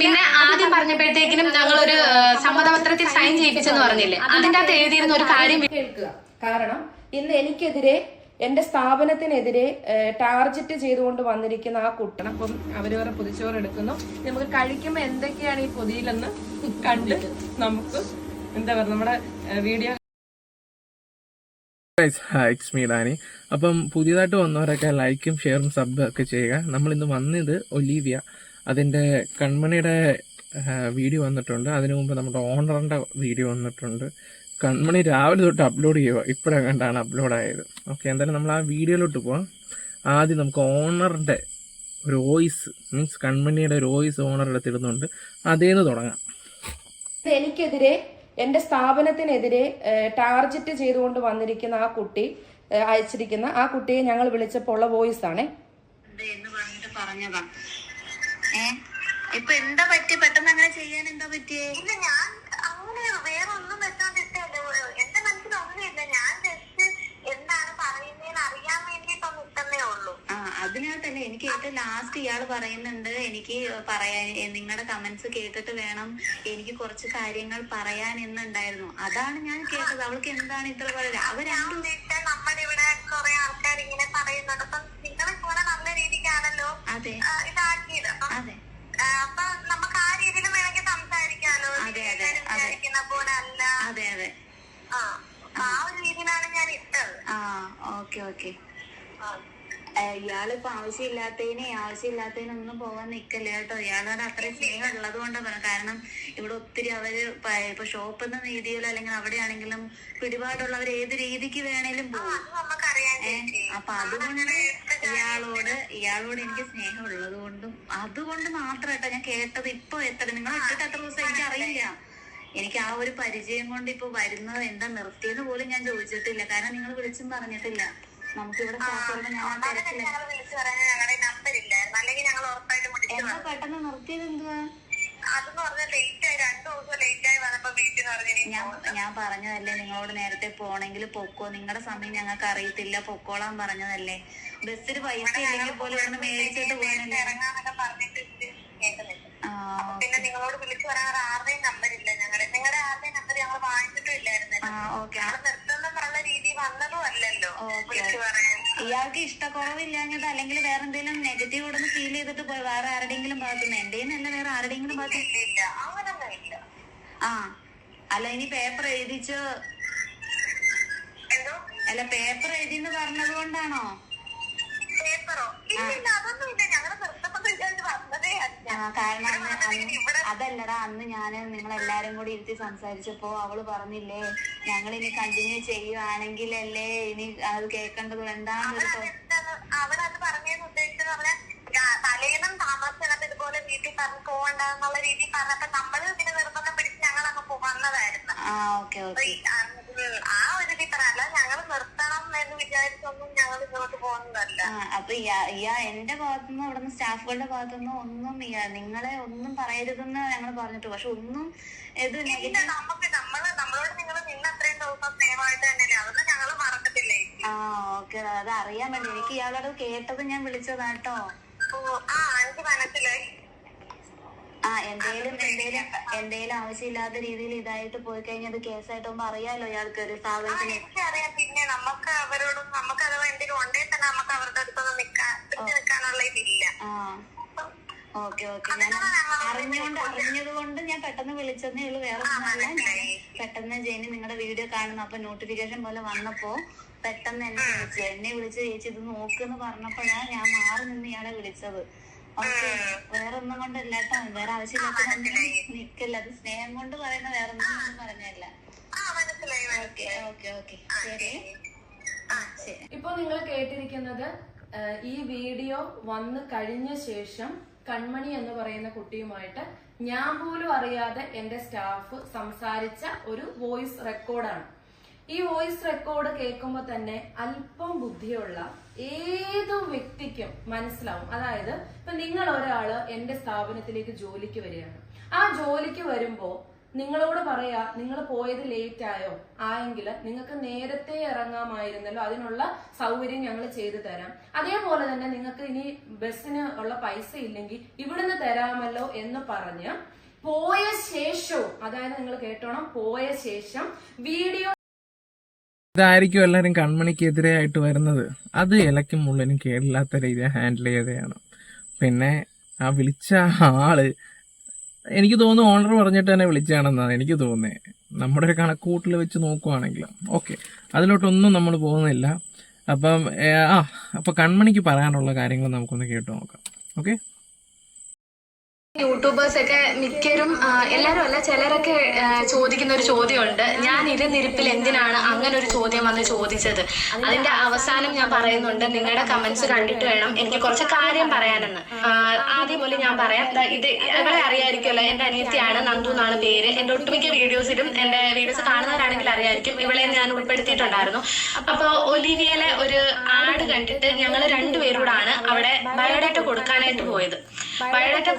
പിന്നെ ആദ്യം പറഞ്ഞപ്പോഴത്തേക്കിനും ഞങ്ങൾ ഒരു സമ്മതപത്രത്തിൽ സൈൻ ചെയ്യിപ്പിച്ചെന്ന് പറഞ്ഞില്ലേ? അതിന്റെ അകത്ത് എഴുതിയിരുന്ന ഒരു കാര്യം കേൾക്കുക. കാരണം ഇന്ന് എനിക്കെതിരെ എന്റെ സ്ഥാപനത്തിനെതിരെ ടാർജറ്റ് ടാർഗറ്റ് ചെയ്തുകൊണ്ട് വന്നിരിക്കുന്ന ആ കുട്ടൻ അപ്പം അവരവരെ പൊതിച്ചോറ് എടുക്കുന്നു. നമുക്ക് കഴിക്കുമ്പോൾ എന്തൊക്കെയാണ് ഈ പൊതിയിലെന്ന് കണ്ട് നമുക്ക് എന്താ പറയുക നമ്മുടെ വീഡിയോ ഇറ്റ്സ് മീ ഡാനി അപ്പം പുതിയതായിട്ട് വന്നവരൊക്കെ ലൈക്കും ഷെയറും സബ് ഒക്കെ ചെയ്യുക. നമ്മൾ ഇന്ന് വന്നത് ഒലീവിയ. അതിന്റെ കൺമണിയുടെ വീഡിയോ വന്നിട്ടുണ്ട്. അതിനു മുമ്പ് നമ്മുടെ ഓണറിന്റെ വീഡിയോ വന്നിട്ടുണ്ട്. കൺമണി രാവിലെ തൊട്ട് അപ്ലോഡ് ചെയ്യുക. ഇപ്പോഴാണ് കണ്ടാണ് അപ്ലോഡ് ആയത്. ഓക്കെ എന്തായാലും നമ്മൾ ആ വീഡിയോയിലോട്ട് പോവാം. ആദ്യം നമുക്ക് ഓണറിന്റെ ഒരു വോയിസ് മീൻസ് കൺമണിയുടെ ഒരു വോയിസ് ഓണറുടെ തരുന്നുണ്ട് അതേന്ന് തുടങ്ങാം. എനിക്കെതിരെ എന്റെ സ്ഥാപനത്തിനെതിരെ ടാർജറ്റ് ചെയ്തുകൊണ്ട് വന്നിരിക്കുന്ന ആ കുട്ടി അയച്ചിരിക്കുന്ന ആ കുട്ടിയെ ഞങ്ങൾ വിളിച്ചപ്പോൾ ഉള്ള വോയിസ് ആണേ ഉണ്ട് എന്ന് പറഞ്ഞിട്ട് പറഞ്ഞതാ. ഇപ്പൊ എന്താ പറ്റി പെട്ടെന്ന് അങ്ങനെ ചെയ്യാൻ എന്താ പറ്റിയേ? ഇല്ല ഞാൻ അങ്ങനെ വേറെ ഒന്നും വെച്ചോണ്ടിട്ടല്ലോ എന്റെ മനസ്സിൽ ഒന്നുമില്ല. ഞാൻ ജസ്റ്റ് എന്താണ് പറയുന്നതെന്ന് അറിയാൻ വേണ്ടിയിട്ടൊന്ന് ഇട്ടന്നേ ഉള്ളൂ. ആ അതിനകത്തല്ലേ എനിക്ക് ഏറ്റവും ലാസ്റ്റ് ഇയാൾ പറയുന്നുണ്ട്. എനിക്ക് പറയാൻ നിങ്ങളുടെ കമന്റ്സ് കേട്ടിട്ട് വേണം എനിക്ക് കുറച്ച് കാര്യങ്ങൾ പറയാൻ എന്നുണ്ടായിരുന്നു. അതാണ് ഞാൻ കേട്ടത്. അവൾക്ക് എന്താണ് ഇത്ര പറയുന്നത് ഉദ്ദേശിച്ച നമ്മുടെ ഇവിടെ കുറെ ആൾക്കാർ ഇങ്ങനെ പറയുന്നുണ്ട്. അപ്പം നിങ്ങളെ നല്ല രീതിക്കാണല്ലോ. അതെ. അതെ, അതെ, അതെ. അതെ അതെ. ആ ഓക്കെ ഓക്കെ. ഇയാളിപ്പോ ആവശ്യമില്ലാത്തതിനെ ആവശ്യമില്ലാത്തതിനൊന്നും പോകാൻ നിക്കല്ല കേട്ടോ? ഇയാളോട് അത്രയും സ്നേഹം ഉള്ളത് കൊണ്ടാണ് കാരണം ഇവിടെ ഒത്തിരി അവർ ഇപ്പൊ ഷോപ്പ് എന്ന രീതിയിലോ അല്ലെങ്കിൽ അവിടെയാണെങ്കിലും പിടിപാടുള്ളവർ ഏത് രീതിക്ക് വേണേലും പോകും അപ്പൊ അതുകൊണ്ട് ഇയാളോട് ഇയാളോട് എനിക്ക് സ്നേഹം ഉള്ളത് കൊണ്ടും അതുകൊണ്ട് മാത്രം കേട്ടോ ഞാൻ കേട്ടത് ഇപ്പൊ എത്ര നിങ്ങൾ ഇട്ടിട്ട് എത്ര ദിവസം എനിക്ക് അറിയില്ല. എനിക്ക് ആ ഒരു പരിചയം കൊണ്ട് ഇപ്പൊ വരുന്നത് എന്താ നിർത്തിയെന്ന് പോലും ഞാൻ ചോദിച്ചിട്ടില്ല. കാരണം നിങ്ങൾ വിളിച്ചും പറഞ്ഞിട്ടില്ല. നമുക്ക് ഇവിടെ സ്റ്റാഫുകളുടെ ഞാൻ ഞങ്ങൾ വിളിച്ചു പറയാൻ ഞങ്ങളുടെ നമ്പർ ഇല്ലായിരുന്നു. അല്ലെങ്കിൽ ഞങ്ങൾ ഉറപ്പായിട്ടും വിളിച്ചു എന്താ പെട്ടെന്ന് നിർത്തിയത് എന്തുവാ? അതെന്ന് പറഞ്ഞാൽ ലേറ്റ് ആയി രണ്ടു ദിവസം ലേറ്റ് ആയി വന്നപ്പോ വീട്ടിൽ പറഞ്ഞു ഞാൻ ഞാൻ പറഞ്ഞതല്ലേ നിങ്ങളോട് നേരത്തെ പോണെങ്കിൽ പൊക്കോ? നിങ്ങളുടെ സമയം ഞങ്ങൾക്ക് അറിയത്തില്ല പൊക്കോളാൻ പറഞ്ഞതല്ലേ? ബസ്സിന് പൈസ ഇല്ലെങ്കിൽ പോലും ഒന്ന് മേടിച്ചിട്ട് പോകാനല്ലേ? ഇറങ്ങാന്നൊക്കെ പറഞ്ഞിട്ട് കേൾക്കുന്നില്ല പിന്നെ നിങ്ങളോട് വിളിച്ചു പറയാൻ ആരുടെയും നമ്പർ ഇല്ല ഞങ്ങളുടെ നിങ്ങളുടെ ആരുടെയും നമ്പർ ഞങ്ങൾ വാങ്ങിച്ചിട്ടും ഇല്ലായിരുന്നു ഞങ്ങൾ നിർത്തുന്നുള്ള രീതി വന്നതും അല്ലല്ലോ. ഇയാൾക്ക് ഇഷ്ടക്കുറവില്ലാഞ്ഞത് അല്ലെങ്കിൽ വേറെ എന്തെങ്കിലും നെഗറ്റീവ് ഉടനെ ഫീൽ ചെയ്തിട്ട് പോയി. വേറെ ആരുടെയെങ്കിലും ഭാഗത്തുനിന്ന് എന്റെയും അല്ല വേറെ ആരുടെയെങ്കിലും ഭാഗത്ത് ആ അല്ല ഇനി പേപ്പർ എഴുതിച്ച് അല്ല പേപ്പർ എഴുതി എന്ന് പറഞ്ഞത് കൊണ്ടാണോ? പേപ്പറോ ഇല്ല. കാരണം അന്ന് അതല്ലടാ അന്ന് ഞാൻ നിങ്ങളെല്ലാരും കൂടി ഇരുത്തി സംസാരിച്ചപ്പോ അവൾ പറഞ്ഞില്ലേ ഞങ്ങൾ ഇനി കണ്ടിന്യൂ ചെയ്യുവാണെങ്കിലല്ലേ ഇനി അത് കേൾക്കേണ്ടത് എന്താണെന്ന് അവളത് പറഞ്ഞതെന്ന് ഉദ്ദേശിച്ചത് പറഞ്ഞാൽ തലേന്നും താമസിച്ചത് ഇതുപോലെ വീട്ടിൽ പറഞ്ഞു പോകണ്ടെന്നുള്ള രീതിയിൽ പറഞ്ഞപ്പോ നമ്മൾ ഇതിന് നിർബന്ധം പിടിച്ച് ഞങ്ങൾ അങ്ങ് വന്നതായിരുന്നു ആ ഒരു ചിത്രമല്ല ഞങ്ങൾ നിർത്തണം എന്ന് വിചാരിച്ചൊന്നും ഞങ്ങൾ ഇങ്ങോട്ട് പോകുന്നതല്ല. അപ്പൊ ഇയാ- എന്റെ ഭാഗത്തുനിന്ന് ഇവിടുന്ന് സ്റ്റാഫുകളുടെ ഭാഗത്തുനിന്ന് ഒന്നും ഇയാ- നിങ്ങളെ ഒന്നും പറയരുതെന്ന് ഞങ്ങൾ പറഞ്ഞിട്ട്. പക്ഷെ ഒന്നും ഇത് നമുക്ക് നമ്മൾ നമ്മളോട് നിങ്ങൾ നിന്ന് അത്രയും ദിവസം സ്നേഹമായിട്ട് തന്നെയല്ലേ? അതൊന്നും ഞങ്ങൾ മറക്കത്തില്ലേ? ആ ഓക്കെ അത് അറിയാൻ വേണ്ടി. എനിക്ക് ഇയാളോട് കേട്ടത് ഞാൻ വിളിച്ചതാട്ടോ ആ എനിക്ക് മനസ്സിലായി. ആ എന്തേലും എന്തേലും എന്തേലും ആവശ്യമില്ലാത്ത രീതിയിൽ ഇതായിട്ട് പോയി കഴിഞ്ഞാൽ അത് കേസായിട്ട് പോകുമ്പോ അറിയാലോ ഇയാൾക്ക് ഒരു സ്ഥാപനത്തിന് പിന്നെ നമുക്ക് അവരോടും നമുക്ക് അഥവാ എന്തെങ്കിലും ഉണ്ടെങ്കിൽ തന്നെ നമുക്ക് അവരുടെ അടുത്തൊന്നും നിക്കാൻ നിൽക്കാനുള്ള ഇതില്ല. Okay okay. ഞാൻ അറിഞ്ഞുകൊണ്ട് അറിഞ്ഞത് കൊണ്ട് ഞാൻ പെട്ടെന്ന് വിളിച്ചതേ ഉള്ളൂ. വേറെ ഒന്നുമല്ല. ഞാൻ പെട്ടെന്ന് ജെനി നിങ്ങളുടെ വീഡിയോ കാണുന്നു. അപ്പൊ നോട്ടിഫിക്കേഷൻ പോലെ വന്നപ്പോ പെട്ടെന്ന് എന്നെ വിളിച്ചു എന്നെ വിളിച്ച് ചേച്ചി ഇത് നോക്കെന്ന് പറഞ്ഞപ്പോഴാണ് ഞാൻ മാറി നിന്ന് ഇയാളെ വിളിച്ചത്. വേറെ ഒന്നും കൊണ്ടല്ല കേട്ടോ. വേറെ ആവശ്യമില്ലാത്ത നിക്കല്ല അത് സ്നേഹം കൊണ്ട് പറയുന്ന വേറെ ഒന്നും കൊണ്ടും പറഞ്ഞല്ല ഓക്കെ ഓക്കെ ഓക്കെ. ശരി. ഇപ്പൊ നിങ്ങൾ കേട്ടിരിക്കുന്നത് ഈ വീഡിയോ വന്നു കഴിഞ്ഞ ശേഷം കൺമണി എന്ന് പറയുന്ന കുട്ടിയുമായിട്ട് ഞാൻ പോലും അറിയാതെ എന്റെ സ്റ്റാഫ് സംസാരിച്ച ഒരു വോയിസ് റെക്കോർഡാണ്. ഈ വോയിസ് റെക്കോർഡ് കേൾക്കുമ്പോൾ തന്നെ അല്പം ബുദ്ധിയുള്ള ഏതു വ്യക്തിക്കും മനസ്സിലാവും. അതായത് ഇപ്പൊ നിങ്ങൾ ഒരാൾ എന്റെ സ്ഥാപനത്തിലേക്ക് ജോലിക്ക് വരികയാണ്. ആ ജോലിക്ക് വരുമ്പോ നിങ്ങളോട് പറയാ നിങ്ങൾ പോയത് ലേറ്റ് ആയോ? ആയെങ്കിൽ നിങ്ങൾക്ക് നേരത്തെ ഇറങ്ങാമായിരുന്നല്ലോ. അതിനുള്ള സൗകര്യം ഞങ്ങൾ ചെയ്തു തരാം. അതേപോലെ തന്നെ നിങ്ങൾക്ക് ഇനി ബസ്സിന് ഉള്ള പൈസ ഇല്ലെങ്കിൽ ഇവിടുന്ന് തരാമല്ലോ എന്ന് പറഞ്ഞ് പോയ ശേഷവും അതായത് നിങ്ങൾ കേട്ടോണം പോയ ശേഷം വീഡിയോ ഇതായിരിക്കും എല്ലാവരും കൺമണിക്കെതിരെയായിട്ട് വരുന്നത്. അത് ഇലയ്ക്കും മുള്ളിനും കേടില്ലാത്ത രീതിയിൽ ഹാൻഡിൽ ചെയ്തതാണ്. പിന്നെ ആ വിളിച്ച ആൾ എനിക്ക് തോന്നുന്നു ഓണർ പറഞ്ഞിട്ട് തന്നെ വിളിച്ചാണെന്നാണ് എനിക്ക് തോന്നുന്നത് നമ്മുടെ ഒരു കണക്കൂട്ടിൽ വെച്ച് നോക്കുവാണെങ്കിൽ ഓക്കെ അതിലോട്ടൊന്നും നമ്മൾ പോകുന്നില്ല. അപ്പം ആ അപ്പം കൺമണിക്ക് പറയാനുള്ള കാര്യങ്ങൾ നമുക്കൊന്ന് കേട്ടു നോക്കാം. ഓക്കെ യൂട്യൂബേഴ്സ് ഒക്കെ മിക്കരും എല്ലാവരും അല്ല ചിലരൊക്കെ ചോദിക്കുന്ന ഒരു ചോദ്യമുണ്ട്. ഞാൻ ഇരുന്നിരിപ്പിൽ എന്തിനാണ് അങ്ങനെ ഒരു ചോദ്യം വന്ന് ചോദിച്ചത്? അതിന്റെ അവസാനം ഞാൻ പറയുന്നുണ്ട് നിങ്ങളുടെ കമന്റ്സ് കണ്ടിട്ട് വേണം എനിക്ക് കുറച്ച് കാര്യം പറയാനെന്ന്. ആദ്യം പോലെ ഞാൻ പറയാം ഇത് ഇവിടെ അറിയായിരിക്കുമല്ലോ എന്റെ അനിയത്തിയാണ് നന്ദു എന്നാണ് പേര്. എന്റെ ഒട്ടുമിക്ക വീഡിയോസിലും എന്റെ വീഡിയോസ് കാണുന്നവരാണെങ്കിൽ അറിയായിരിക്കും ഇവളെ ഞാൻ ഉൾപ്പെടുത്തിയിട്ടുണ്ടായിരുന്നു. അപ്പൊ ഒലിവിയയിലെ ഒരു ആട് കണ്ടിട്ട് ഞങ്ങൾ രണ്ടുപേരോടാണ് അവിടെ ബയോഡേറ്റ കൊടുക്കാനായിട്ട് പോയത്. ബയോഡാറ്റ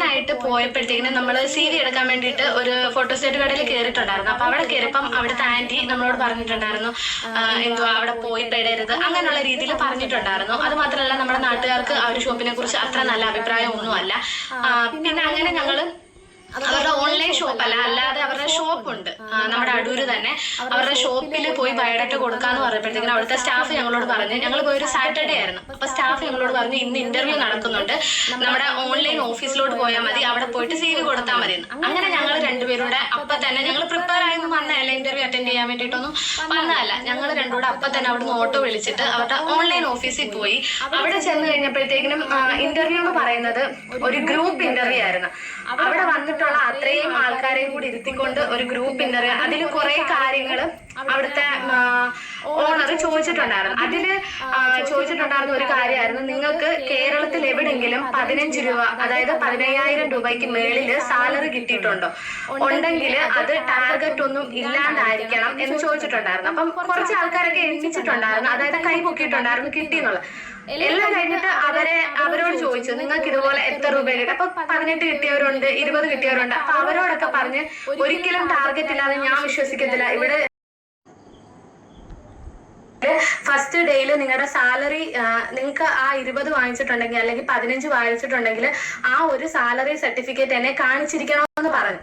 കൊടുക്കാനായിട്ട് പോയപ്പോഴത്തേക്കിനും നമ്മൾ സി വി എടുക്കാൻ വേണ്ടിയിട്ട് ഒരു ഫോട്ടോസ്റ്റേറ്റ് കടയിൽ കയറിയിട്ടുണ്ടായിരുന്നു അപ്പൊ അവിടെ കയറിയപ്പം അവിടുത്തെ ആന്റി നമ്മളോട് പറഞ്ഞിട്ടുണ്ടായിരുന്നു എന്തോ അവിടെ പോയി പെടരുത്? അങ്ങനെയുള്ള രീതിയിൽ പറഞ്ഞിട്ടുണ്ടായിരുന്നു. അത് മാത്രമല്ല നമ്മുടെ നാട്ടുകാർക്ക് ആ ഒരു ഷോപ്പിനെ കുറിച്ച് അത്ര നല്ല അഭിപ്രായം ഒന്നുമല്ല പിന്നെ അങ്ങനെ ഞങ്ങൾ അവരുടെ ഓൺലൈൻ ഷോപ്പ് അല്ല അല്ലാതെ അവരുടെ ഷോപ്പ് ഉണ്ട്. നമ്മുടെ അടൂര് തന്നെ. അവരുടെ ഷോപ്പിൽ പോയി ബയോഡാറ്റ കൊടുക്കാന്ന് പറഞ്ഞപ്പോഴത്തേക്കും അവിടുത്തെ സ്റ്റാഫ് ഞങ്ങളോട് പറഞ്ഞു. ഞങ്ങൾ പോയി ഒരു സാറ്റർഡേ ആയിരുന്നു. അപ്പൊ സ്റ്റാഫ് ഞങ്ങളോട് പറഞ്ഞു ഇന്ന് ഇന്റർവ്യൂ നടക്കുന്നുണ്ട്. നമ്മുടെ ഓൺലൈൻ ഓഫീസിലോട്ട് പോയാൽ മതി. അവിടെ പോയിട്ട് സി വി കൊടുത്താൽ മതി. അങ്ങനെ ഞങ്ങൾ രണ്ടുപേരുടെ അപ്പൊ തന്നെ ഞങ്ങൾ പ്രിപ്പയർ ആയിരുന്നു വന്നതല്ല ഇന്റർവ്യൂ അറ്റൻഡ് ചെയ്യാൻ വേണ്ടിയിട്ടൊന്നും വന്നതല്ല. ഞങ്ങൾ രണ്ടുകൂടെ അപ്പൊ തന്നെ അവിടുന്ന് ഓട്ടോ വിളിച്ചിട്ട് അവരുടെ ഓൺലൈൻ ഓഫീസിൽ പോയി അവിടെ ചെന്ന് കഴിഞ്ഞപ്പോഴത്തേക്കിനും ഇന്റർവ്യൂ എന്ന് പറയുന്നത് ഒരു ഗ്രൂപ്പ് ഇന്റർവ്യൂ ആയിരുന്നു അവിടെ വന്നിട്ടുള്ള അത്രയും ആൾക്കാരെ കൂടി ഇരുത്തിക്കൊണ്ട് ഒരു ഗ്രൂപ്പ് ഇന്റർവ്യൂ അതിൽ കുറെ കാര്യങ്ങൾ അവിടുത്തെ ഓണർ ചോദിച്ചിട്ടുണ്ടായിരുന്നു. അതിൽ ചോദിച്ചിട്ടുണ്ടായിരുന്ന ഒരു കാര്യമായിരുന്നു. നിങ്ങൾക്ക് കേരളത്തിൽ എവിടെങ്കിലും പതിനഞ്ച് രൂപ അതായത് പതിനയ്യായിരം രൂപയ്ക്ക് മേളിൽ സാലറി കിട്ടിയിട്ടുണ്ടോ? ഉണ്ടെങ്കിൽ അത് ടാർഗറ്റ് ഒന്നും ഇല്ലാണ്ടായിരിക്കണം എന്ന് ചോദിച്ചിട്ടുണ്ടായിരുന്നു. അപ്പം കുറച്ച് ആൾക്കാരൊക്കെ എണ്ണിച്ചിട്ടുണ്ടായിരുന്നു. അതായത് കൈ പൊക്കിയിട്ടുണ്ടായിരുന്നു കിട്ടിയെന്നുള്ളത്. എല്ലാം കഴിഞ്ഞിട്ട് അവരെ അവരോട് ചോദിച്ചു നിങ്ങൾക്ക് ഇതുപോലെ എത്ര രൂപ കിട്ടും അപ്പൊ പതിനെട്ട് കിട്ടിയവരുണ്ട് ഇരുപത് കിട്ടിയവരുണ്ട്. അപ്പൊ അവരോടൊക്കെ പറഞ്ഞ് ഒരിക്കലും ടാർഗറ്റ് ഇല്ലാതെ ഞാൻ വിശ്വസിക്കത്തില്ല ഇവിടെ ഫസ്റ്റ് ഡേയിൽ നിങ്ങളുടെ സാലറി നിങ്ങൾക്ക് ആ ഇരുപത് വാങ്ങിച്ചിട്ടുണ്ടെങ്കിൽ അല്ലെങ്കിൽ പതിനഞ്ച് വാങ്ങിച്ചിട്ടുണ്ടെങ്കിൽ ആ ഒരു സാലറി സർട്ടിഫിക്കറ്റ് എന്നെ കാണിച്ചിരിക്കണമെന്ന് പറഞ്ഞു.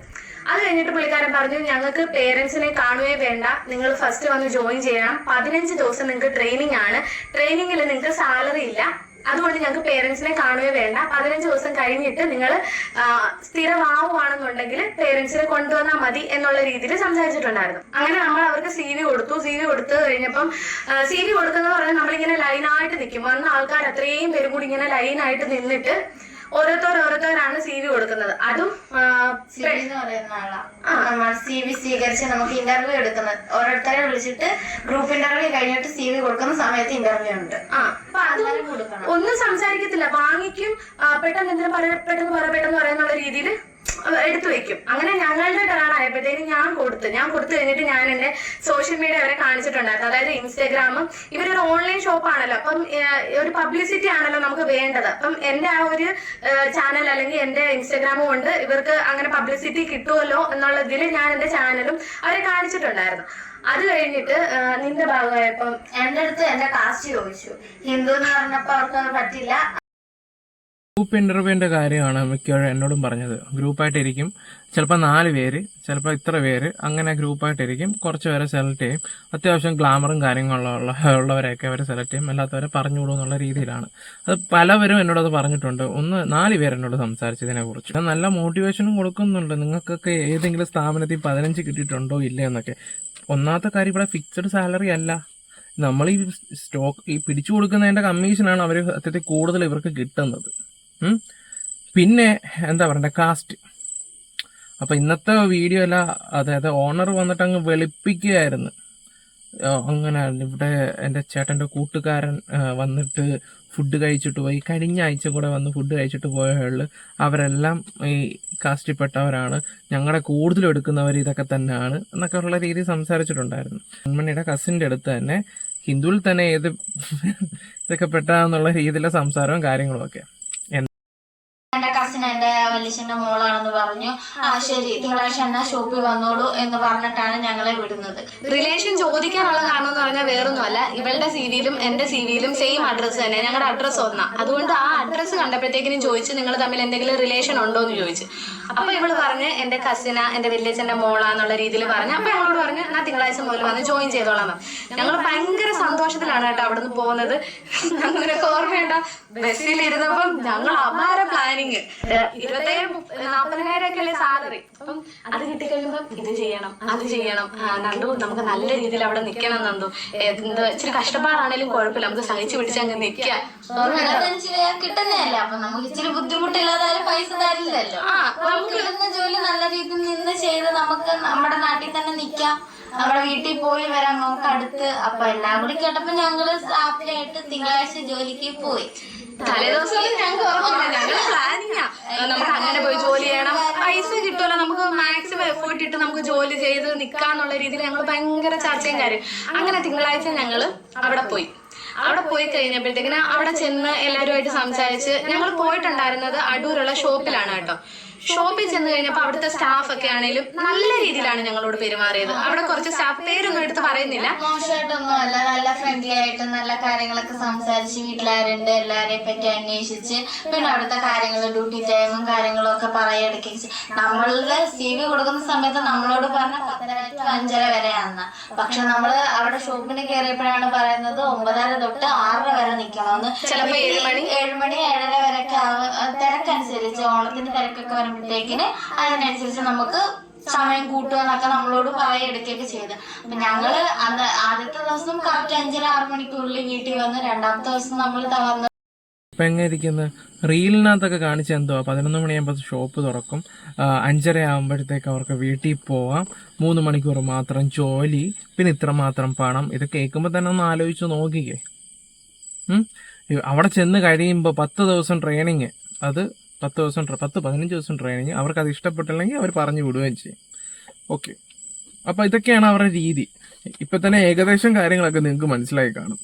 അത് കഴിഞ്ഞിട്ട് പുള്ളിക്കാരൻ പറഞ്ഞു ഞങ്ങൾക്ക് പേരൻസിനെ കാണുകയേ വേണ്ട. നിങ്ങൾ ഫസ്റ്റ് വന്ന് ജോയിൻ ചെയ്യണം. പതിനഞ്ച് ദിവസം നിങ്ങൾക്ക് ട്രെയിനിങ് ആണ്. ട്രെയിനിങ്ങിൽ നിങ്ങൾക്ക് സാലറി ഇല്ല. അതുകൊണ്ട് ഞങ്ങൾക്ക് പേരൻസിനെ കാണുകയേ വേണ്ട. പതിനഞ്ച് ദിവസം കഴിഞ്ഞിട്ട് നിങ്ങൾ സ്ഥിരമാവുകയാണെന്നുണ്ടെങ്കിൽ പേരൻസിനെ കൊണ്ടുവന്നാൽ മതി എന്നുള്ള രീതിയിൽ സംസാരിച്ചിട്ടുണ്ടായിരുന്നു. അങ്ങനെ നമ്മൾ അവർക്ക് സി വി കൊടുത്തു. സി വി കൊടുത്തു കഴിഞ്ഞപ്പം സി വി കൊടുക്കുന്നത് പറഞ്ഞാൽ നമ്മളിങ്ങനെ ലൈനായിട്ട് നിൽക്കും. വന്ന ആൾക്കാർ അത്രയും പേരും കൂടി ഇങ്ങനെ ലൈനായിട്ട് നിന്നിട്ട് ഓരോരുത്തർ ഓരോരുത്തരാണ് സി വി കൊടുക്കുന്നത്. അതും സി വി എന്ന് പറയുന്ന ആളാ. നമ്മൾ സി വി സ്വീകരിച്ച് നമുക്ക് ഇന്റർവ്യൂ എടുക്കുന്നത് ഓരോരുത്തരെ വിളിച്ചിട്ട് ഗ്രൂപ്പ് ഇന്റർവ്യൂ കഴിഞ്ഞിട്ട് സി വി കൊടുക്കുന്ന സമയത്ത് ഇന്റർവ്യൂ ഉണ്ട്. ആ അപ്പൊ അതും ഒന്നും സംസാരിക്കത്തില്ല. വാങ്ങിക്കും പെട്ടെന്ന് എന്തിനും പറയാം പെട്ടെന്ന് പറ പെട്ടെന്ന് പറയാന്നുള്ള രീതിയിൽ എടുത്തു വെക്കും. അങ്ങനെ ഞങ്ങളുടെ ടേൺ ആയപ്പോഴത്തേക്കും ഞാൻ കൊടുത്തു. ഞാൻ കൊടുത്തു കഴിഞ്ഞിട്ട് ഞാൻ എന്റെ സോഷ്യൽ മീഡിയ അവരെ കാണിച്ചിട്ടുണ്ടായിരുന്നു. അതായത് ഇൻസ്റ്റാഗ്രാമും ഇവരൊരു ഓൺലൈൻ ഷോപ്പ് ആണല്ലോ. അപ്പം ഒരു പബ്ലിസിറ്റി ആണല്ലോ നമുക്ക് വേണ്ടത്. അപ്പം എന്റെ ആ ഒരു ചാനൽ അല്ലെങ്കിൽ എന്റെ ഇൻസ്റ്റാഗ്രാമും ഉണ്ട്. ഇവർക്ക് അങ്ങനെ പബ്ലിസിറ്റി കിട്ടുമല്ലോ എന്നുള്ളതിൽ ഞാൻ എന്റെ ചാനലും അവരെ കാണിച്ചിട്ടുണ്ടായിരുന്നു. അത് കഴിഞ്ഞിട്ട് നിന്റെ ഭാഗമായപ്പം എന്റെ അടുത്ത് എന്റെ കാസ്റ്റ് ചോദിച്ചു. ഹിന്ദു എന്ന് പറഞ്ഞപ്പോ അവർക്ക് അത് പറ്റില്ല. ഗ്രൂപ്പ് ഇന്റർവ്യൂവിന്റെ കാര്യമാണ് മിക്കവാറും എന്നോടും പറഞ്ഞത്. ഗ്രൂപ്പായിട്ടിരിക്കും ചിലപ്പോൾ നാല് പേര് ചിലപ്പോൾ ഇത്ര പേര് അങ്ങനെ ഗ്രൂപ്പായിട്ടിരിക്കും കുറച്ച് പേരെ സെലക്ട് ചെയ്യും. അത്യാവശ്യം ഗ്ലാമറും കാര്യങ്ങളുള്ള ഉള്ളവരെയൊക്കെ അവർ സെലക്ട് ചെയ്യും. അല്ലാത്തവരെ പറഞ്ഞുകൂടും എന്നുള്ള രീതിയിലാണ്. അത് പലവരും എന്നോടത് പറഞ്ഞിട്ടുണ്ട്. ഒന്ന് നാല് പേര് എന്നോട് സംസാരിച്ചതിനെ കുറിച്ച് നല്ല മോട്ടിവേഷനും കൊടുക്കുന്നുണ്ട്. നിങ്ങൾക്കൊക്കെ ഏതെങ്കിലും സ്ഥാപനത്തിൽ പതിനഞ്ച് കിട്ടിയിട്ടുണ്ടോ ഇല്ലേ എന്നൊക്കെ. ഒന്നാമത്തെ കാര്യം ഇവിടെ ഫിക്സഡ് സാലറി അല്ല. നമ്മൾ ഈ സ്റ്റോക്ക് ഈ പിടിച്ചു കൊടുക്കുന്നതിന്റെ കമ്മീഷനാണ് അവർ സത്യത്തിൽ കൂടുതൽ ഇവർക്ക് കിട്ടുന്നത്. പിന്നെ എന്താ പറയണ്ടേ കാസ്റ്റ് അപ്പൊ ഇന്നത്തെ വീഡിയോ അല്ല അതായത് ഓണർ വന്നിട്ട് അങ്ങ് വെളുപ്പിക്കുകയായിരുന്നു അങ്ങനെ ഇവിടെ എന്റെ ചേട്ടന്റെ കൂട്ടുകാരൻ വന്നിട്ട് ഫുഡ് കഴിച്ചിട്ട് പോയി. കഴിഞ്ഞ ആഴ്ച കൂടെ വന്ന് ഫുഡ് കഴിച്ചിട്ട് പോയുള്ളു അവരെല്ലാം ഈ കാസ്റ്റിൽപ്പെട്ടവരാണ് ഞങ്ങളുടെ കൂടുതലും എടുക്കുന്നവർ ഇതൊക്കെ തന്നെയാണ് എന്നൊക്കെ ഉള്ള രീതി സംസാരിച്ചിട്ടുണ്ടായിരുന്നു. മൺമണിയുടെ കസിന്റെ അടുത്ത് തന്നെ ഹിന്ദുവിൽ തന്നെ ഏത് ഇതൊക്കെ പെട്ടാന്നുള്ള രീതിയിലെ സംസാരവും കാര്യങ്ങളും ഒക്കെ. എന്റെ വല്യച്ഛന്റെ മോളാണെന്ന് പറഞ്ഞു. ആ ശരി. തിങ്കളാഴ്ച എന്നാ ഷോപ്പിൽ വന്നോളൂ എന്ന് പറഞ്ഞിട്ടാണ് ഞങ്ങളെ വിടുന്നത്. റിലേഷൻ ചോദിക്കാനുള്ള കാരണം എന്ന് പറഞ്ഞാൽ വേറൊന്നുമല്ല. ഇവളുടെ സി വിയിലും എന്റെ സി വിയിലും സെയിം അഡ്രസ്സ് തന്നെ. ഞങ്ങളുടെ അഡ്രസ്സ് ഒന്നാ. അതുകൊണ്ട് ആ അഡ്രസ്സ് കണ്ടപ്പോഴത്തേക്കിനും ചോദിച്ചു നിങ്ങൾ തമ്മിൽ എന്തെങ്കിലും റിലേഷൻ ഉണ്ടോ എന്ന് ചോദിച്ചു. അപ്പൊ ഇവൾ പറഞ്ഞ് എന്റെ കസിന എന്റെ വില്ലേജന്റെ മോളാന്നുള്ള രീതിയിൽ പറഞ്ഞ് അപ്പൊ ഞങ്ങളോട് പറഞ്ഞ് എന്നാ തിങ്കളാഴ്ച മുതൽ വന്ന് ജോയിൻ ചെയ്തോളാം ഞങ്ങൾ ഭയങ്കര സന്തോഷത്തിലാണ് കേട്ടോ അവിടുന്ന് പോകുന്നത്. ഞങ്ങൾക്ക് ഓർമ്മയുണ്ടോ. ബസ്സിൽ ഇരുന്നപ്പം ഞങ്ങൾ അപാര പ്ലാനിങ് ഇരുപത്തേഴ് നാപ്പതിനായിരം ഒക്കെ അല്ലേ സാലറി അപ്പം അത് കിട്ടിക്കഴിയുമ്പം ഇത് ചെയ്യണം അത് ചെയ്യണം. നന്ദു നമുക്ക് നല്ല രീതിയിൽ അവിടെ നിൽക്കണം നന്ദു. എന്ത് ഇച്ചിരി കഷ്ടപ്പാടാണെങ്കിലും കുഴപ്പമില്ല. നമുക്ക് സഹിച്ചു പിടിച്ച് അങ്ങ് നിൽക്കാം കിട്ടുന്നതല്ലേ കിട്ടുന്നതല്ല? അപ്പൊ നമുക്ക് ഇച്ചിരി ബുദ്ധിമുട്ടില്ലാതെ പൈസ തരില്ലല്ലോ. ആ, നമുക്ക് കിട്ടുന്ന ജോലി നല്ല രീതിയിൽ നിന്ന് ചെയ്ത് നമുക്ക് നമ്മുടെ നാട്ടിൽ തന്നെ നിൽക്കാം നമ്മുടെ വീട്ടിൽ പോയി വരാം നമുക്ക് അടുത്ത്. അപ്പൊ എല്ലാം കൂടി കേട്ടപ്പോ ഞങ്ങൾ രാത്രിയായിട്ട് തിങ്കളാഴ്ച ജോലിക്ക് പോയി. തലേദിവസം ഞങ്ങൾക്ക് ഓർമ്മയില്ല ഞങ്ങൾ പ്ലാനിങ്ങാ നമുക്ക് അങ്ങനെ പോയി ജോലി ചെയ്യണം. പൈസ കിട്ടുമല്ലോ. നമുക്ക് മാക്സിമം എഫേർട്ട് ഇട്ട് നമുക്ക് ജോലി ചെയ്ത് നിൽക്കാന്നുള്ള രീതിയിൽ ഞങ്ങൾ ഭയങ്കര ചർച്ചയും കാര്യം. അങ്ങനെ തിങ്കളാഴ്ച ഞങ്ങൾ അവിടെ പോയി. അവിടെ പോയി കഴിഞ്ഞപ്പോഴത്തേക്കിന് അവിടെ ചെന്ന് എല്ലാവരുമായിട്ട് സംസാരിച്ച് ഞങ്ങൾ പോയിട്ടുണ്ടായിരുന്നത് അടൂരുള്ള ഷോപ്പിലാണ് കേട്ടോ. ഷോപ്പിൽ ചെന്ന് കഴിഞ്ഞപ്പോൾ അവിടുത്തെ സ്റ്റാഫ് ഒക്കെ ആണെങ്കിലും നല്ല രീതിയിലാണ് ഞങ്ങളോട് പെരുമാറിയത്. അവിടെ കുറച്ച് സ്റ്റാഫ് പേരൊന്നും എടുത്ത് പറയുന്നില്ല. മോശമായിട്ടൊന്നും അല്ല നല്ല ഫ്രണ്ട്ലി ആയിട്ട് നല്ല കാര്യങ്ങളൊക്കെ സംസാരിച്ച് വീട്ടിലാരുണ്ട്. എല്ലാരെയും പറ്റി അന്വേഷിച്ച് പിന്നെ അവിടുത്തെ കാര്യങ്ങൾ ഡ്യൂട്ടി ടൈമും കാര്യങ്ങളും ഒക്കെ പറയെടുക്കി നമ്മളുടെ സി വി കൊടുക്കുന്ന സമയത്ത് നമ്മളോട് പറഞ്ഞ പത്തര ടു അഞ്ചര വരെയാണ്. പക്ഷെ നമ്മൾ അവിടെ ഷോപ്പിന് കയറിയപ്പോഴാണ് പറയുന്നത് ഒമ്പതര തൊട്ട് ആറര വരെ നിക്കണമെന്ന് ചിലപ്പോൾ ഏഴ് മണി. ഏഴര വരെയൊക്കെ തിരക്കനുസരിച്ച് ഓണത്തിന്റെ തിരക്കൊക്കെ വരുമ്പോഴത്തേക്കിന് അതിനനുസരിച്ച് നമുക്ക് സമയം കൂട്ടുക എന്നൊക്കെ നമ്മളോട് പറയെടുക്കുകയൊക്കെ ചെയ്ത്. അപ്പൊ ഞങ്ങൾ അന്ന് ആദ്യത്തെ ദിവസം കറക്റ്റ് അഞ്ചര ആറ് മണിക്കുള്ളിൽ വീട്ടിൽ വന്ന് രണ്ടാമത്തെ ദിവസം നമ്മൾ വന്ന് എങ്ങനെ റീലിനകത്തൊക്കെ കാണിച്ച എന്തോ പതിനൊന്ന് മണിയാകുമ്പോൾ ഷോപ്പ് തുറക്കും. അഞ്ചര ആകുമ്പോഴത്തേക്ക് അവർക്ക് വീട്ടിൽ പോവാം. മൂന്ന് മണിക്കൂർ മാത്രം ജോലി പിന്നെ ഇത്ര മാത്രം പണം. ഇത് കേൾക്കുമ്പോൾ തന്നെ ഒന്ന് ആലോചിച്ച് നോക്കിക്കേ. അവിടെ ചെന്ന് കഴിയുമ്പോൾ പത്ത് ദിവസം ട്രെയിനിങ് അത് പത്ത് ദിവസം പത്ത് പതിനഞ്ച് ദിവസം ട്രെയിനിങ് അവർക്ക് അത് ഇഷ്ടപ്പെട്ടില്ലെങ്കിൽ അവർ പറഞ്ഞു വിടുകയും ചെയ്യും. ഓക്കെ അപ്പോൾ ഇതൊക്കെയാണ് അവരുടെ രീതി. ഇപ്പം തന്നെ ഏകദേശം കാര്യങ്ങളൊക്കെ നിങ്ങൾക്ക് മനസ്സിലായി കാണും?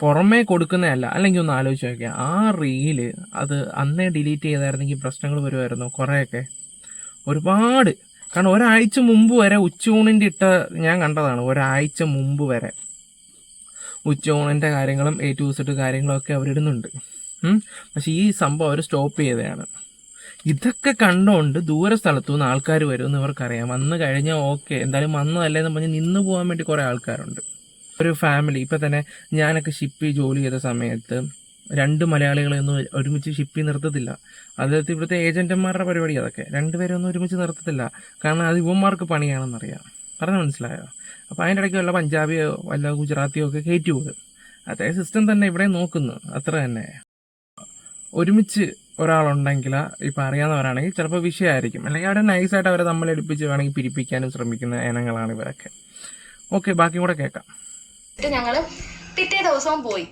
പുറമേ കൊടുക്കുന്നതല്ല. അല്ലെങ്കിൽ ഒന്ന് ആലോചിച്ച് നോക്കിയാൽ ആ റീൽ അത് അന്നേ ഡിലീറ്റ് ചെയ്തായിരുന്നെങ്കിൽ പ്രശ്നങ്ങൾ വരുമായിരുന്നു കുറേയൊക്കെ. ഒരുപാട്. കാരണം ഒരാഴ്ച മുമ്പ് വരെ ഉച്ചയൂണിന്റെ ഇട്ട ഞാൻ കണ്ടതാണ്. ഒരാഴ്ച മുമ്പ് വരെ ഉച്ചയൂണിന്റെ കാര്യങ്ങളും എ ടു സെറ്റ് കാര്യങ്ങളൊക്കെ അവരിടുന്നുണ്ട്. പക്ഷെ ഈ സംഭവം അവർ സ്റ്റോപ്പ് ചെയ്തതാണ്. ഇതൊക്കെ കണ്ടുകൊണ്ട് ദൂര സ്ഥലത്തു നിന്ന് ആൾക്കാർ വരുമെന്ന് ഇവർക്കറിയാം. വന്ന് കഴിഞ്ഞാൽ ഓക്കെ എന്തായാലും വന്നതല്ലേ എന്ന് പറഞ്ഞ് നിന്ന് പോകാൻ വേണ്ടി കുറേ ആൾക്കാരുണ്ട്. ഒരു ഫാമിലി ഇപ്പം തന്നെ ഞാനൊക്കെ ഷിപ്പിൽ ജോലി ചെയ്ത സമയത്ത് രണ്ട് മലയാളികളെയൊന്നും ഒരുമിച്ച് ഷിപ്പിൽ നിർത്തത്തില്ല. അതായത് ഇവിടുത്തെ ഏജന്റുമാരുടെ പരിപാടി അതൊക്കെ. രണ്ടുപേരൊന്നും ഒരുമിച്ച് നിർത്തത്തില്ല. കാരണം അത് ഇവന്മാർക്ക് പണിയാണെന്നറിയാം. പറഞ്ഞു മനസ്സിലായോ? അപ്പോൾ അതിന്റെ ഇടയ്ക്ക് വല്ല പഞ്ചാബിയോ വല്ല ഗുജറാത്തിയോ ഒക്കെ കയറ്റി പോകും അതായത് സിസ്റ്റം തന്നെ ഇവിടെ നോക്കുന്നു. അത്ര തന്നെ. ഒരുമിച്ച് ഒരാളുണ്ടെങ്കിൽ ഇപ്പം അറിയാവുന്നവരാണെങ്കിൽ ചിലപ്പോൾ വിഷയമായിരിക്കും. അല്ലെങ്കിൽ അവിടെ നൈസായിട്ട് അവരെ തമ്മിലെടുപ്പിച്ച് വേണമെങ്കിൽ പിരിപ്പിക്കാനും ശ്രമിക്കുന്ന ഇനങ്ങളാണ് ഇവരൊക്കെ. ഓക്കെ ബാക്കി കൂടെ കേൾക്കാം. ഞങ്ങൾ പിറ്റേ ദിവസവും പോയി.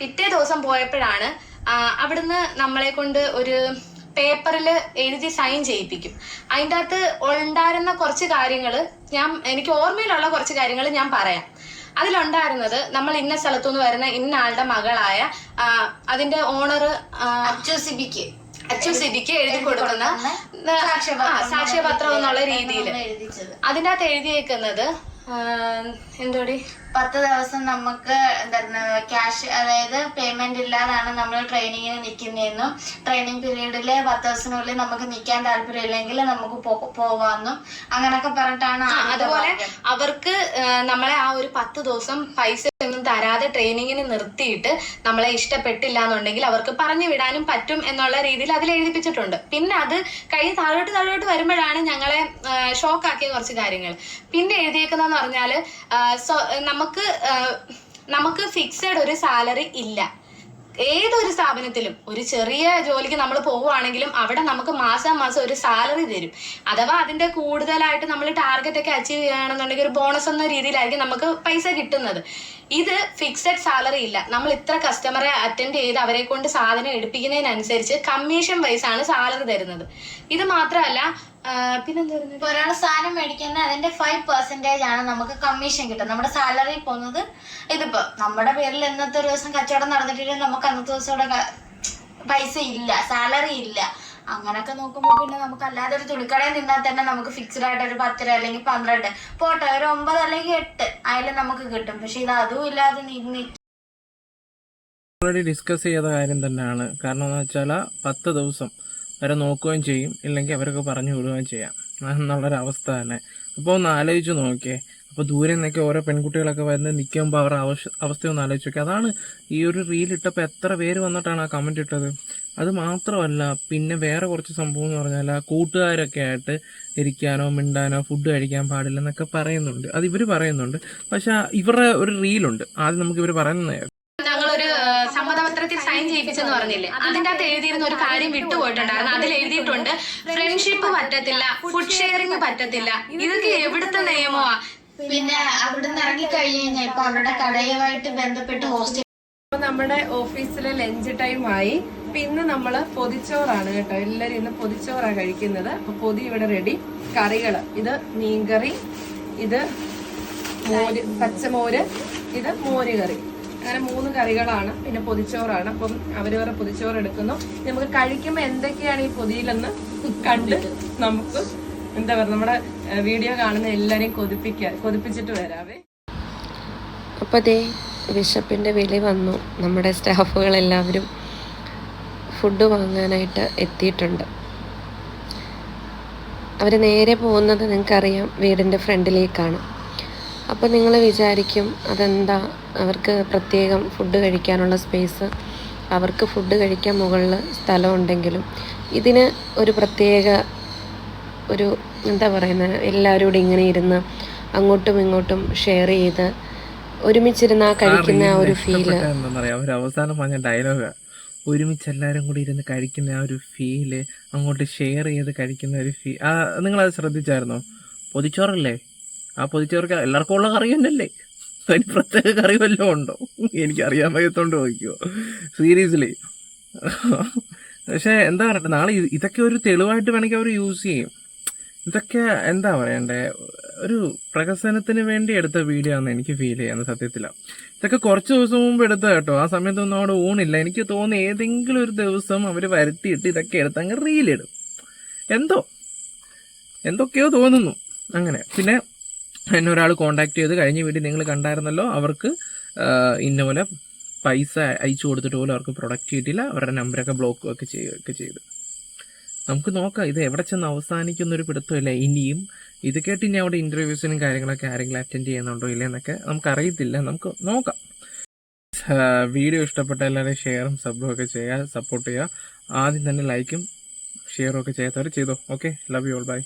പിറ്റേ ദിവസം പോയപ്പോഴാണ് അവിടുന്ന് നമ്മളെ കൊണ്ട് ഒരു പേപ്പറിൽ എഴുതി സൈൻ ചെയ്യിപ്പിക്കും. അതിന്റെ അകത്ത് ഉണ്ടായിരുന്ന കുറച്ച് കാര്യങ്ങൾ ഞാൻ എനിക്ക് ഓർമ്മയിലുള്ള കുറച്ച് കാര്യങ്ങൾ ഞാൻ പറയാം. അതിലുണ്ടായിരുന്നത് നമ്മൾ ഇന്ന സ്ഥലത്തുനിന്ന് വരുന്ന ഇന്ന ആളുടെ മകളായ അതിന്റെ ഓണർ അച്ചു സിബിക്ക്. അച്ചു സിബിക്ക് എഴുതി കൊടുക്കുന്ന സാക്ഷ്യപത്രം. എന്നുള്ള രീതിയിൽ അതിനകത്ത് അതിന്റെ അകത്ത് എഴുതിയേക്കുന്നത് എന്തോടി? പത്ത് ദിവസം നമുക്ക് എന്താണ് ക്യാഷ് അതായത് പേയ്മെന്റ് ഇല്ലാതാണ് നമ്മൾ ട്രെയിനിങ്ങിന് നിൽക്കുന്നതെന്നും ട്രെയിനിങ് പീരീഡിൽ പത്ത് ദിവസത്തിനുള്ളിൽ നമുക്ക് നിൽക്കാൻ താല്പര്യമില്ലെങ്കിൽ നമുക്ക് പോവാമെന്നും അങ്ങനൊക്കെ പറഞ്ഞിട്ടാണ് അതുപോലെ അവർക്ക് നമ്മളെ ആ ഒരു പത്ത് ദിവസം പൈസ ഒന്നും തരാതെ ട്രെയിനിങ്ങിന് നിർത്തിയിട്ട് നമ്മളെ ഇഷ്ടപ്പെട്ടില്ല എന്നുണ്ടെങ്കിൽ അവർക്ക് പറഞ്ഞു വിടാനും പറ്റും എന്നുള്ള രീതിയിൽ അതിൽ എഴുതിപ്പിച്ചിട്ടുണ്ട്. പിന്നെ അത് കൈ താഴോട്ട് താഴോട്ട് വരുമ്പോഴാണ് ഞങ്ങളെ ഷോക്കാക്കിയ കുറച്ച് കാര്യങ്ങൾ. പിന്നെ എഴുതിയേക്കുന്നതെന്ന് പറഞ്ഞാൽ നമുക്ക് നമുക്ക് ഫിക്സഡ് ഒരു സാലറി ഇല്ല. ഏതൊരു സ്ഥാപനത്തിലും ഒരു ചെറിയ ജോലിക്ക് നമ്മൾ പോവുകയാണെങ്കിലും അവിടെ നമുക്ക് മാസം മാസം ഒരു സാലറി തരും. അഥവാ അതിന്റെ കൂടുതലായിട്ട് നമ്മൾ ടാർഗറ്റ് ഒക്കെ അച്ചീവ് ചെയ്യുകയാണെന്നുണ്ടെങ്കിൽ ഒരു ബോണസ് എന്ന രീതിയിലായിരിക്കും നമുക്ക് പൈസ കിട്ടുന്നത്. ഇത് ഫിക്സഡ് സാലറി ഇല്ല. നമ്മൾ ഇത്ര കസ്റ്റമറെ അറ്റൻഡ് ചെയ്ത് അവരെ കൊണ്ട് സാധനം എടുപ്പിക്കുന്നതിനനുസരിച്ച് കമ്മീഷൻ വൈസ് ആണ് സാലറി തരുന്നത്. ഇത് മാത്രമല്ല പിന്നെന്താ ഒരാൾ സാധനം മേടിക്കുന്ന അതിന്റെ ഫൈവ് പെർസെന്റേജ് ആണ് നമുക്ക് കമ്മീഷൻ കിട്ടും നമ്മുടെ സാലറി പോകുന്നത് ഇതിപ്പോ നമ്മുടെ പേരിൽ ഇന്നത്തെ ഒരു ദിവസം കച്ചവടം നടന്നിട്ടില്ലെങ്കിൽ നമുക്ക് അന്നത്തെ ദിവസം പൈസ ഇല്ല സാലറി ഇല്ല. അങ്ങനൊക്കെ നോക്കുമ്പോൾ പിന്നെ നമുക്ക് അല്ലാതെ ഒരു തുണിക്കടയിൽ നിന്നാൽ തന്നെ നമുക്ക് ഫിക്സ്ഡ് ആയിട്ട് ഒരു പത്ത് രൂപ അല്ലെങ്കിൽ പന്ത്രണ്ട്. പോട്ടെ ഒരു ഒമ്പത് അല്ലെങ്കിൽ എട്ട് അതിൽ നമുക്ക് കിട്ടും. പക്ഷെ ഇത് അതും ഇല്ലാതെ നിന്ന് ഡിസ്കസ് ചെയ്ത കാര്യം തന്നെയാണ്. കാരണം എന്ന് വെച്ചാൽ പത്ത് ദിവസം വരെ നോക്കുകയും ചെയ്യും. ഇല്ലെങ്കിൽ അവരൊക്കെ പറഞ്ഞു വിടുകയും ചെയ്യാം. എന്നുള്ളൊരവസ്ഥ തന്നെ. അപ്പോൾ ഒന്ന് ആലോചിച്ച് നോക്കിയേ. അപ്പോൾ ദൂരെ നിന്നൊക്കെ ഓരോ പെൺകുട്ടികളൊക്കെ വരുന്ന നിൽക്കുമ്പോൾ അവരുടെ അവസ്ഥ അവസ്ഥ ഒന്ന് ആലോചിച്ച് നോക്കി അതാണ് ഈ ഒരു റീൽ ഇട്ടപ്പോൾ എത്ര പേര് വന്നിട്ടാണ് ആ കമന്റ് ഇട്ടത്? അത് മാത്രമല്ല പിന്നെ വേറെ കുറച്ച് സംഭവം എന്ന് പറഞ്ഞാൽ ആ കൂട്ടുകാരൊക്കെ ആയിട്ട് ഇരിക്കാനോ മിണ്ടാനോ ഫുഡ് കഴിക്കാൻ പാടില്ല എന്നൊക്കെ പറയുന്നുണ്ട്. അത് ഇവർ പറയുന്നുണ്ട്. പക്ഷേ ഇവരുടെ ഒരു റീലുണ്ട് ആദ്യം നമുക്ക് ഇവർ പറയുന്നത് ഞങ്ങളൊരു ആ, സമ്മതപത്രത്തിൽ സൈൻ ചെയ്യിപ്പിച്ചെന്ന് പറഞ്ഞില്ലേ അതിന്റെ അകത്ത് എഴുതിയിരുന്ന ഒരു കാര്യം വിട്ടുപോയിട്ടുണ്ടായിരുന്നു അതിൽ എഴുതിയിട്ടുണ്ട് ഫ്രണ്ട്ഷിപ്പ് പറ്റത്തില്ല ഫുഡ് ഷെയറിംഗ് പറ്റത്തില്ല. ഇതൊക്കെ എവിടുത്തെ നിയമമാ? പിന്നെ അവിടുന്ന് ഇറങ്ങി കഴിഞ്ഞു കഴിഞ്ഞാൽ ഇപ്പൊ അവരുടെ കടയുമായിട്ട് ബന്ധപ്പെട്ട് ഹോസ്റ്റൽ നമ്മുടെ ഓഫീസിലെ ലഞ്ച് ടൈം ആയി. ഇന്ന് നമ്മൾ പൊതിച്ചോറാണ് കേട്ടോ. എല്ലാരും ഇന്ന് പൊതിച്ചോറാണ് കഴിക്കുന്നത്. അപ്പൊ പൊതി ഇവിടെ റെഡി കറികൾ. ഇത് മീൻകറി ഇത് മോര് പച്ചമോര് ഇത് മോര് കറി. അങ്ങനെ മൂന്ന് കറികളാണ്. പിന്നെ പൊതിച്ചോറാണ്. അപ്പം അവരവരെ പൊതിച്ചോറ് എടുക്കുന്നു. നമുക്ക് കഴിക്കുമ്പോൾ എന്തൊക്കെയാണ് ഈ പൊതിയിലെന്ന് കണ്ട് നമുക്ക് എന്താ പറയുക നമ്മുടെ വീഡിയോ കാണുന്ന എല്ലാവരെയും കൊതിപ്പിക്കാൻ കൊതിപ്പിച്ചിട്ട് വരാവേ. അപ്പോൾ അതേ വിശപ്പിന്റെ വിളി വന്നു. നമ്മുടെ സ്റ്റാഫുകളെല്ലാവരും ഫുഡ് വാങ്ങാനായിട്ട് എത്തിയിട്ടുണ്ട്. അവർ നേരെ പോകുന്നത് നിങ്ങൾക്കറിയാം വീടിന്റെ ഫ്രണ്ടിലേക്കാണ്. അപ്പോൾ നിങ്ങൾ വിചാരിക്കും അതെന്താ? അവർക്ക് പ്രത്യേകം ഫുഡ് കഴിക്കാനുള്ള സ്പേസ് അവർക്ക് ഫുഡ് കഴിക്കാൻ മുകളിൽ സ്ഥലമുണ്ടെങ്കിലും ഇതിന് ഒരു പ്രത്യേക ഒരു എന്താ പറയുന്നത് എല്ലാവരും കൂടി ഇങ്ങനെ ഇരുന്ന് അങ്ങോട്ടും ഇങ്ങോട്ടും ഷെയർ ചെയ്ത് ഒരുമിച്ചിരുന്ന് ആ കഴിക്കുന്ന ആ ഒരു ഫീൽ അവസാനം പറഞ്ഞ ഡയലോഗ് ഒരുമിച്ച് എല്ലാവരും കൂടി ഇരുന്ന് കഴിക്കുന്ന ആ ഒരു ഫീൽ അങ്ങോട്ട് ഷെയർ ചെയ്ത് കഴിക്കുന്ന ഒരു ഫീ ആ നിങ്ങളത് ശ്രദ്ധിച്ചായിരുന്നോ? പൊതിച്ചോറല്ലേ? ആ പൊതിച്ചവർക്ക് എല്ലാവർക്കും ഉള്ള കറി തന്നെയല്ലേ? അതിന് പ്രത്യേക കറി വല്ലതും ഉണ്ടോ? എനിക്കറിയാൻ വയ്യത്തോണ്ട് നോക്കിയോ സീരിയസ്ലി. പക്ഷേ എന്താ പറയട്ടെ നാളെ ഇതൊക്കെ ഒരു തെളിവായിട്ട് വേണമെങ്കിൽ അവർ യൂസ് ചെയ്യും. ഇതൊക്കെ എന്താ പറയണ്ടേ ഒരു പ്രകസനത്തിന് വേണ്ടി എടുത്ത വീഡിയോ ആണെന്ന് എനിക്ക് ഫീൽ ചെയ്യുന്നത് സത്യത്തിലാണ് ഇതൊക്കെ കുറച്ച് ദിവസം മുമ്പ് എടുത്ത കേട്ടോ. ആ സമയത്തൊന്നും അവിടെ ഊണില്ല. എനിക്ക് തോന്നുന്നു ഏതെങ്കിലും ഒരു ദിവസം അവർ വരുത്തിയിട്ട് ഇതൊക്കെ എടുത്ത് അങ്ങ് റീലിടും എന്തോ? എന്തൊക്കെയോ തോന്നുന്നു. അങ്ങനെ. പിന്നെ എന്നെ ഒരാൾ കോണ്ടാക്ട് ചെയ്ത് കഴിഞ്ഞ വീട്ടിൽ നിങ്ങൾ കണ്ടായിരുന്നല്ലോ അവർക്ക് ഇന്ന പോലെ പൈസ അയച്ചു കൊടുത്തിട്ട് പോലും അവർക്ക് പ്രൊഡക്റ്റ് കിട്ടിയില്ല. അവരുടെ നമ്പരൊക്കെ ബ്ലോക്ക് ഒക്കെ ചെയ്യുകയൊക്കെ ചെയ്തു. നമുക്ക് നോക്കാം ഇത് എവിടെ ചെന്ന് അവസാനിക്കുന്നൊരു പിടുത്തമില്ല. ഇനിയും ഇത് കേട്ട് ഇനി അവിടെ ഇന്റർവ്യൂസിനും കാര്യങ്ങളൊക്കെ ആരെങ്കിലും അറ്റൻഡ് ചെയ്യുന്നുണ്ടോ ഇല്ലെന്നൊക്കെ നമുക്ക് അറിയത്തില്ല നമുക്ക് നോക്കാം. വീഡിയോ ഇഷ്ടപ്പെട്ട എല്ലാവരും ഷെയറും സബും ഒക്കെ ചെയ്യുക സപ്പോർട്ട് ചെയ്യുക. ആദ്യം തന്നെ ലൈക്കും ഷെയറും ഒക്കെ ചെയ്യാത്തവർ ചെയ്തോ? Okay love you all bye